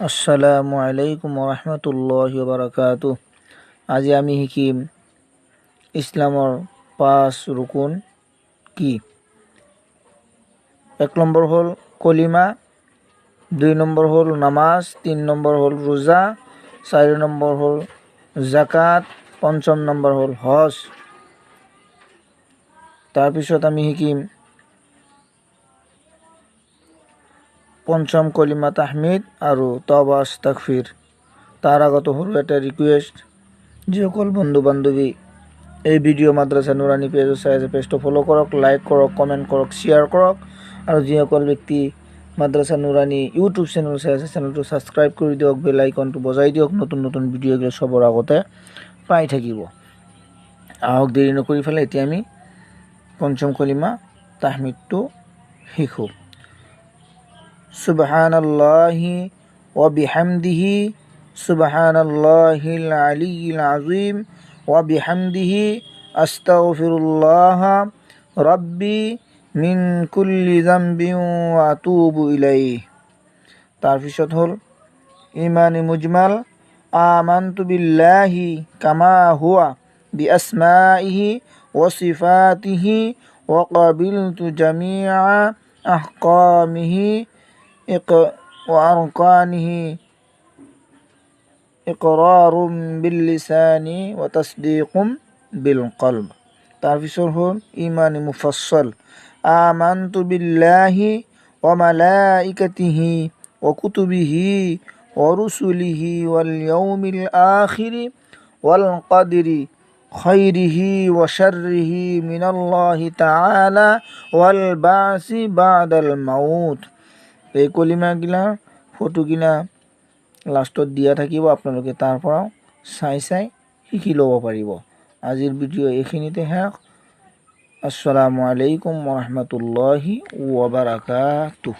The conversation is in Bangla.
আসসালামু আলাইকুম ৰহমতুল্লাহ বাৰকাত আজি আমি শিকিম ইছলামৰ পাঁচ ৰুকুন কি? এক নম্বৰ হ'ল কলিমা দুই নম্বৰ হ'ল নামাজ তিন নম্বৰ হ'ল ৰোজা চাৰি নম্বৰ হ'ল জাকাত পঞ্চম নম্বৰ হ'ল হজ। তাৰপিছত আমি শিকিম পঞ্চম কলিমা তাহমিদ আৰু তবা আস্তাকফিৰ তাৰ আগতো সৰু এটা ৰিকুৱেষ্ট যিসকল বন্ধু বান্ধৱী এই ভিডিঅ' মাদ্ৰাছা নুৰানী পেজত চাই আছে পেজটো ফ'ল' কৰক লাইক কৰক কমেণ্ট কৰক শ্বেয়াৰ কৰক, আৰু যিসকল ব্যক্তি মাদ্ৰাছা নুৰানী ইউটিউব চেনেল চাই আছে চেনেলটো ছাবস্ক্ৰাইব কৰি দিয়ক বেল আইকনটো বজাই দিয়ক, নতুন নতুন ভিডিঅ'বিলাক চবৰ আগতে পাই থাকিব। আহক, দেৰি নকৰি পেলাই এতিয়া আমি পঞ্চম কলিমা তাহমিদটো শিকোঁ। سبحان الله وبحمده سبحان الله العلي العظيم وبحمده أستغفر الله ربي من كل ذنب وأتوب إليه তাৰপিছত হ'ল ইমান মুজমাল آمنت بالله كما هو بأسمائه وصفاته وقبلت جميع أحكامه وأركانه إقرار باللسان وتصديق بالقلب. تعرفون هون إيمان مفصل. آمنت بالله وملائكته وكتبه ورسله واليوم الآخر والقدر خيره وشره من الله تعالى والبعث بعد الموت. এই কলিমাগিলা, ফটোগিলা লাষ্টত দিয়া থাকিব, আপোনালোকে তাৰ পৰাও চাই চাই শিকি ল'ব পাৰিব। আজিৰ ভিডিঅ' এইখিনিতে শেষ। আসসালামু আলাইকুম ৰহমতুল্লাহি ৱাবাৰাকাতুহ